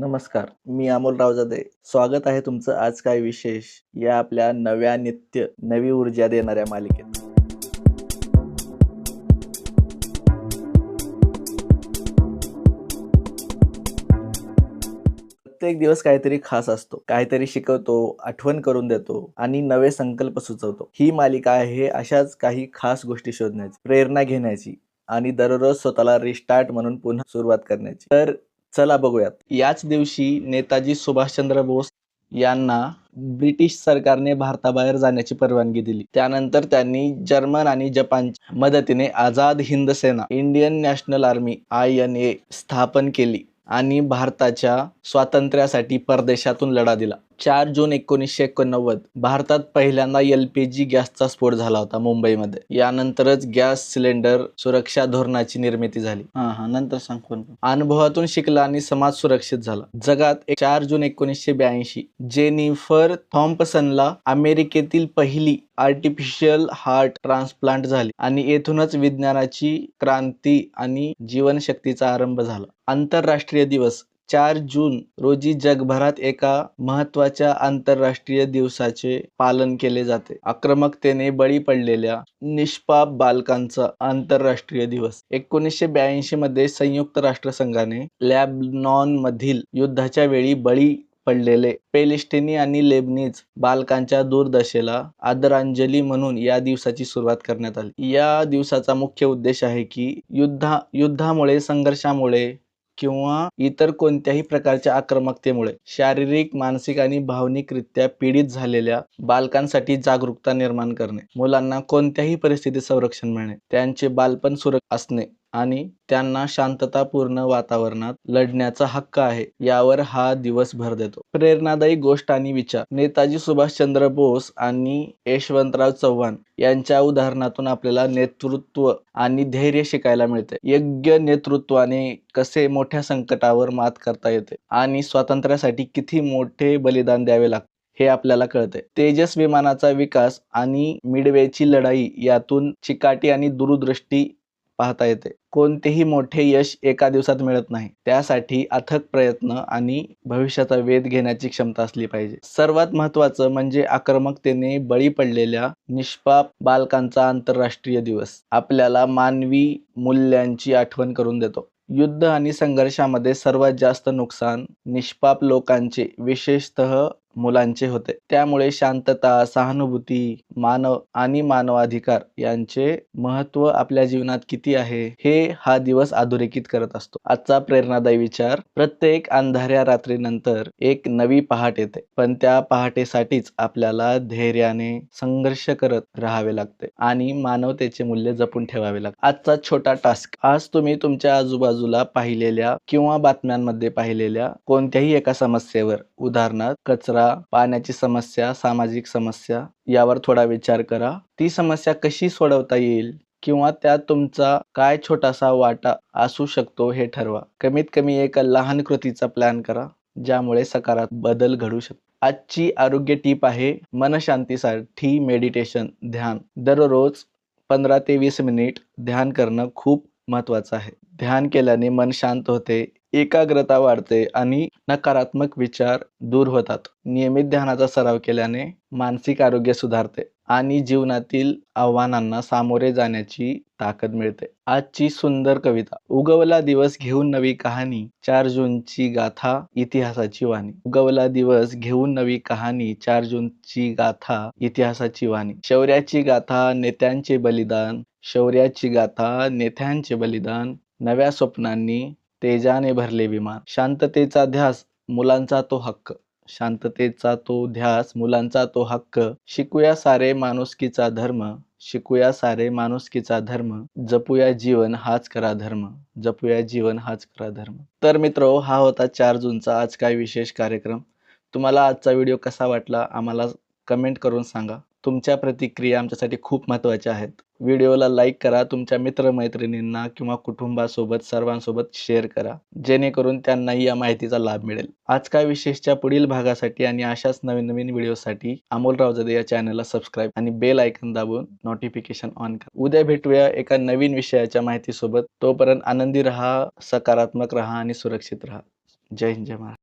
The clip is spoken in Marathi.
नमस्कार मी अमोल रावजादे. स्वागत आहे तुमचं आज काय विशेष या आपल्या नव्या नित्य नवी ऊर्जा देणाऱ्या मालिकेत. प्रत्येक दिवस काहीतरी खास असतो. काहीतरी शिकवतो आठवण करून देतो आणि नवे संकल्प सुचवतो. ही मालिका आहे अशाच काही खास गोष्टी शोधण्याची प्रेरणा घेण्याची आणि दररोज स्वतःला रिस्टार्ट म्हणून पुन्हा सुरुवात करण्याची. तर चला बघूयात. याच दिवशी नेताजी सुभाषचंद्र बोस यांना ब्रिटिश सरकारने भारताबाहेर जाण्याची परवानगी दिली. त्यानंतर त्यांनी जर्मन आणि जपानच्या मदतीने Azad Hind Sena Indian National Army I N A स्थापन केली. आणि भारताच्या स्वातंत्र्यासाठी परदेशातून लढा दिला. चार जून एकोणीसशे एकोणनव्वद भारतात पहिल्यांदा एल पी जी गॅसचा स्फोट झाला होता मुंबईमध्ये. यानंतरच गॅस सिलेंडर सुरक्षा धोरणाची निर्मिती झाली. हा हा नंतर सांग अनुभवातून शिकला आणि समाज सुरक्षित झाला. जगात चार जून एकोणीसशे ब्याऐंशी जेनिफर थॉम्पसनला अमेरिकेतील पहिली आर्टिफिशियल हार्ट ट्रान्सप्लांट झाली आणि येथूनच विज्ञानाची क्रांती आणि जीवनशक्तीचा आरंभ झाला. आंतरराष्ट्रीय दिवस चार जून रोजी जगभरात एका महत्त्वाच्या आंतरराष्ट्रीय दिवसाचे पालन केले जाते. आक्रमकतेने बळी पडलेल्या निष्पाप बालकांचा आंतरराष्ट्रीय दिवस. एकोणीसशे ब्याऐंशी मध्ये संयुक्त राष्ट्रसंघाने लॅबनॉन मधील युद्धाच्या वेळी बळी पडलेले. पेलिस्टिनी आणि लेबनीज बालकांच्या दुर्दशेला आदरांजली म्हणून या दिवसाची सुरुवात करण्यात आली. या दिवसाचा मुख्य उद्देश आहे की युद्धा युद्धामुळे संघर्षामुळे किंवा इतर कोणत्याही प्रकारच्या आक्रमकतेमुळे शारीरिक मानसिक आणि भावनिकरित्या पीडित झालेल्या बालकांसाठी जागरूकता निर्माण करणे. मुलांना कोणत्याही परिस्थितीत संरक्षण मिळणे. त्यांचे बालपण सुरक्षित असणे. आणि त्यांना शांततापूर्ण वातावरणात लढण्याचा हक्क आहे. यावर हा दिवस भर देतो. प्रेरणादायी गोष्ट आणि विचार. नेताजी सुभाषचंद्र बोस आणि यशवंतराव चव्हाण यांच्या उदाहरणातून आपल्याला नेतृत्व आणि धैर्य शिकायला मिळते. योग्य नेतृत्वाने कसे मोठ्या संकटावर मात करता येते आणि स्वातंत्र्यासाठी किती मोठे बलिदान द्यावे लागते हे आपल्याला कळते. तेजस विमानाचा विकास आणि मिडवेची लढाई यातून चिकाटी आणि दूरदृष्टी पाहता येते. कोणतेही मोठे यश एका दिवसात मिळत नाही. त्यासाठी अथक प्रयत्न आणि भविष्याचा वेध घेण्याची क्षमता असली पाहिजे. सर्वात महत्वाचं म्हणजे आक्रमकतेने बळी पडलेल्या निष्पाप बालकांचा आंतरराष्ट्रीय दिवस. आपल्याला मानवी मूल्यांची आठवण करून देतो. युद्ध आणि संघर्षामध्ये सर्वात जास्त नुकसान निष्पाप लोकांचे विशेषतः मुलांचे होते. त्यामुळे शांतता सहानुभूती मानव आणि मानवाधिकार यांचे महत्त्व आपल्या जीवनात किती आहे हे हा दिवस अधोरेखित करत असतो. आजचा प्रेरणादायी विचार प्रत्येक अंधाऱ्या रात्रीनंतर एक नवी पहाट येते. पण त्या पहाटेसाठीच आपल्याला धैर्याने संघर्ष करत राहावे लागते आणि मानवतेचे मूल्य जपून ठेवावे लागते. आजचा छोटा टास्क आज तुम्ही तुमच्या आजूबाजूला पाहिलेल्या किंवा बातम्यांमध्ये पाहिलेल्या कोणत्याही एका समस्येवर उदाहरणार्थ कचरा पाण्याची समस्या सामाजिक समस्या यावर थोडा विचार करा. ती समस्या कशी सोडवता येईल किंवा त्यात तुमचा काय छोटासा वाटा असू शकतो हे ठरवा. कमीत कमी एक लहान कृतीचा प्लॅन करा ज्यामुळे सकारात्मक बदल घडू शकतो आजची आरोग्य टीप आहे मनशांतीसाठी मेडिटेशन ध्यान. दररोज पंधरा ते वीस मिनिट ध्यान करणं खूप महत्वाचं आहे. ध्यान केल्याने मन शांत होते एकाग्रता वाढते आणि नकारात्मक विचार दूर होतात. नियमित ध्यानाचा सराव केल्याने मानसिक आरोग्य सुधारते आणि जीवनातील आव्हानांना सामोरे जाण्याची ताकद मिळते. आजची सुंदर कविता उगवला दिवस घेऊन नवी कहाणी चार जूनची गाथा इतिहासाची वाणी. उगवला दिवस घेऊन नवी कहाणी चार जूनची गाथा इतिहासाची वाणी. शौर्याची गाथा नेत्यांचे बलिदान. शौर्याची गाथा नेत्यांचे बलिदान. नव्या स्वप्नांनी तेजाने भरले विमान. शांततेचा ध्यास मुलांचा तो हक्क. शांततेचा तो ध्यास मुलांचा तो हक्क. शिकूया सारे माणुसकीचा धर्म. शिकूया सारे माणुसकीचा धर्म. जपूया जीवन हाच करा धर्म. जपूया जीवन हाच करा धर्म. तर मित्र हा होता चार जूनचा आज काय विशेष कार्यक्रम. तुम्हाला आजचा व्हिडिओ कसा वाटला आम्हाला कमेंट करून सांगा. तुमच्या प्रतिक्रिया आमच्यासाठी खूप महत्त्वाच्या आहेत. व्हिडिओला लाईक करा तुमच्या मित्रमैत्रिणींना किंवा कुटुंबासोबत सर्वांसोबत शेअर करा. जेणेकरून त्यांनाही या माहितीचा लाभ मिळेल. आज काय विशेषच्या पुढील भागासाठी आणि अशाच नवीन नवीन व्हिडिओसाठी अमोल रावजादे या चॅनलला सबस्क्राईब आणि बेल आयकन दाबून नोटिफिकेशन ऑन करा. उद्या भेटूया एका नवीन विषयाच्या माहितीसोबत. तोपर्यंत आनंदी रहा सकारात्मक रहा आणि सुरक्षित रहा. जय हिंद जय महाराज